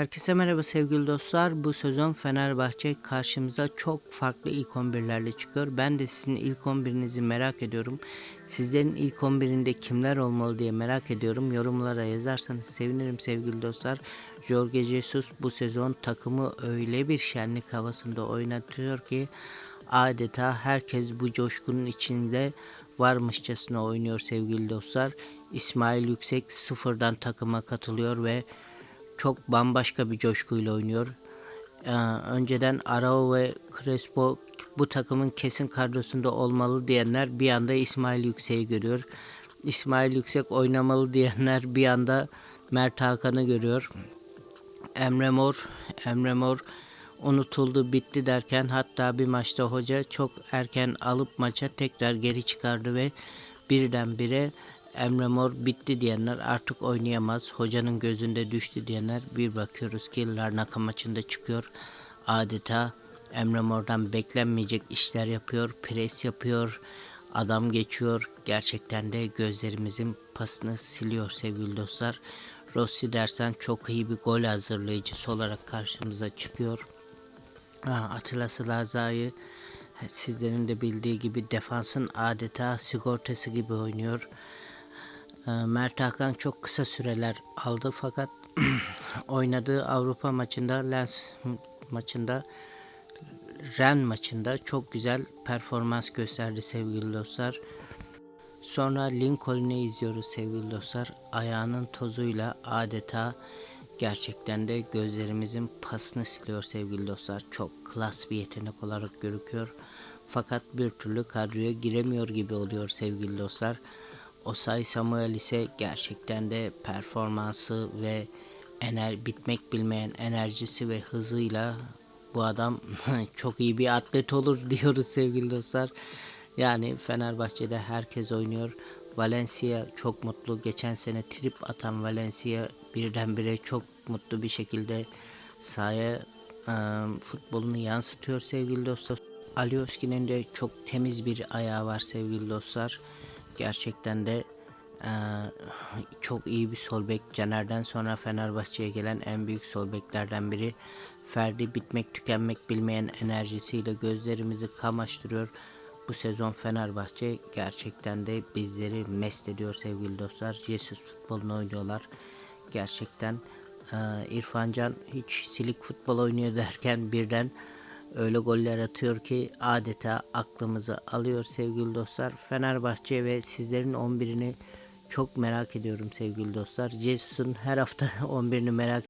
Herkese merhaba sevgili dostlar. Bu sezon Fenerbahçe karşımıza çok farklı ilk 11'lerle çıkıyor. Ben de sizin ilk 11'inizi merak ediyorum. Sizlerin ilk 11'inde kimler olmalı diye merak ediyorum. Yorumlara yazarsanız sevinirim sevgili dostlar. Jorge Jesus bu sezon takımı öyle bir şenlik havasında oynatıyor ki adeta herkes bu coşkunun içinde varmışçasına oynuyor sevgili dostlar. İsmail Yüksek sıfırdan takıma katılıyor ve çok bambaşka bir coşkuyla oynuyor. Ee, önceden Arao ve Crespo bu takımın kesin kadrosunda olmalı diyenler bir anda İsmail Yüksek'i görüyor. İsmail Yüksek oynamalı diyenler bir anda Mert Hakan'ı görüyor. Emre Mor, Emre Mor unutuldu bitti derken hatta bir maçta hoca çok erken alıp maça tekrar geri çıkardı ve birdenbire Emre Mor bitti diyenler artık oynayamaz. Hocanın gözünde düştü diyenler bir bakıyoruz ki Larnaka maçında çıkıyor. Adeta Emre Mor'dan beklenmeyecek işler yapıyor. Pres yapıyor. Adam geçiyor. Gerçekten de gözlerimizin pasını siliyor sevgili dostlar. Rossi dersen çok iyi bir gol hazırlayıcısı olarak karşımıza çıkıyor. Atilla Slaza'yı sizlerin de bildiği gibi defansın adeta sigortası gibi oynuyor. Ee, Mert Hakan çok kısa süreler aldı fakat oynadığı Avrupa maçında Lens maçında Ren maçında çok güzel performans gösterdi sevgili dostlar. Sonra Lincoln'u izliyoruz sevgili dostlar. Ayağının tozuyla adeta gerçekten de gözlerimizin pasını siliyor sevgili dostlar. Çok klas bir yetenek olarak gözüküyor. Fakat bir türlü kadroya giremiyor gibi oluyor sevgili dostlar. Osay Samuel ise gerçekten de performansı ve ener bitmek bilmeyen enerjisi ve hızıyla bu adam çok iyi bir atlet olur diyoruz sevgili dostlar. Yani Fenerbahçe'de herkes oynuyor. Valencia çok mutlu. Geçen sene trip atan Valencia birdenbire çok mutlu bir şekilde sahaya e, futbolunu yansıtıyor sevgili dostlar. Alioski'nin de çok temiz bir ayağı var sevgili dostlar. Gerçekten de e, çok iyi bir sol bek. Caner'den sonra Fenerbahçe'ye gelen en büyük sol beklerden biri. Ferdi bitmek tükenmek bilmeyen enerjisiyle gözlerimizi kamaştırıyor. Bu sezon Fenerbahçe gerçekten de bizleri mest ediyor sevgili dostlar. Jesus futbolunu oynuyorlar. Gerçekten e, İrfan hiç silik futbol oynuyor derken birden öyle goller atıyor ki adeta aklımızı alıyor sevgili dostlar. Fenerbahçe ve sizlerin 11'ini çok merak ediyorum sevgili dostlar. Jesus'un her hafta 11'ini merak